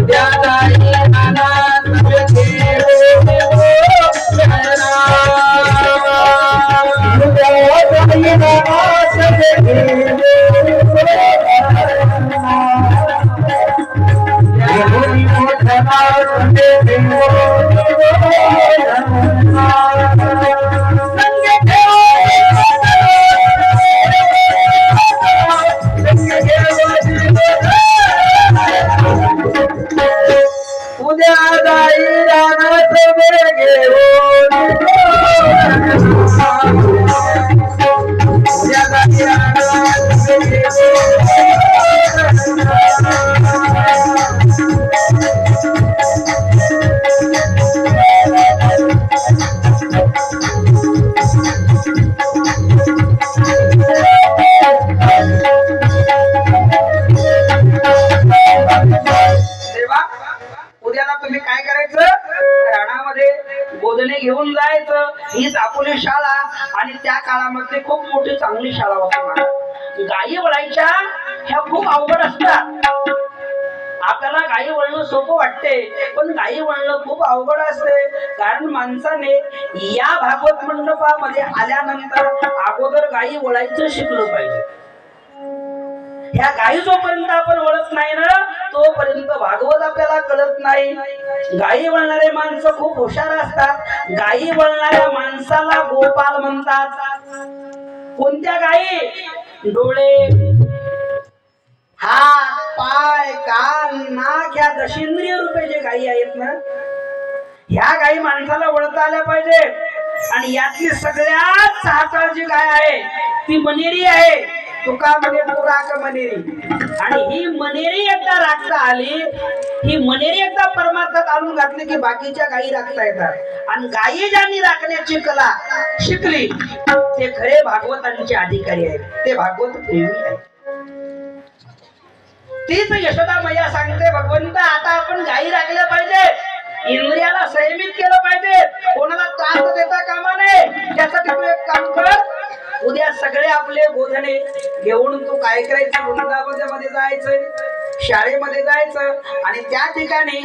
उद्या जाई उद्याला तुम्ही काय करायचं? राणामध्ये बोधने घेऊन जायचं. हीच आपली शाळा आणि त्या काळामध्ये खूप मोठी चांगली शाळा होती गायी वळायच्या ह्या खूप अवघड असतात. आपल्याला गायी वळणं सोपं वाटते पण गायी वळणं खूप अवघड असते. कारण माणसाने या भागवत मंडपामध्ये आल्यानंतर अगोदर गायी वळायचं शिकलं पाहिजे. ह्या गायी जोपर्यंत आपण वळत नाही ना तोपर्यंत भागवत आपल्याला कळत नाही. गायी वळणारे माणसं खूप हुशार असतात. गायी वळणाऱ्या माणसाला गोपाल म्हणतात. कोणत्या गायी डोळे. हात पाय कान नाक ह्या दशेंद्रिय रूपे जे गायी आहेत ना ह्या गायी माणसाला वळता आल्या पाहिजे आणि यातली सगळ्यात साहकार जी गाय आहे. ती मनेरी आहे. तुका म्हणे तू मनेरी. आणि ही मनेरी एकदा राखता आली ही मनेरी एकदा परमार्थात आणून घातली की बाकीच्या गायी राखता येतात. आणि गायी ज्यांनी राखण्याची कला शिकली ते खरे भागवतांचे अधिकारी आहेत. ते भागवत प्रेमी आहेत. तीच यशोदा मैया सांगते भगवंत आता आपण गायी राखल्या पाहिजे. इंद्रियाला संयमित केलं पाहिजे. कोणाला त्रास देता कामा नये. त्यासाठी तू एक काम कर उद्या सगळे आपले बोधने घेऊन तू काय करायचं? वृंदावनामध्ये जायचंय शाळेमध्ये जायचं आणि त्या ठिकाणी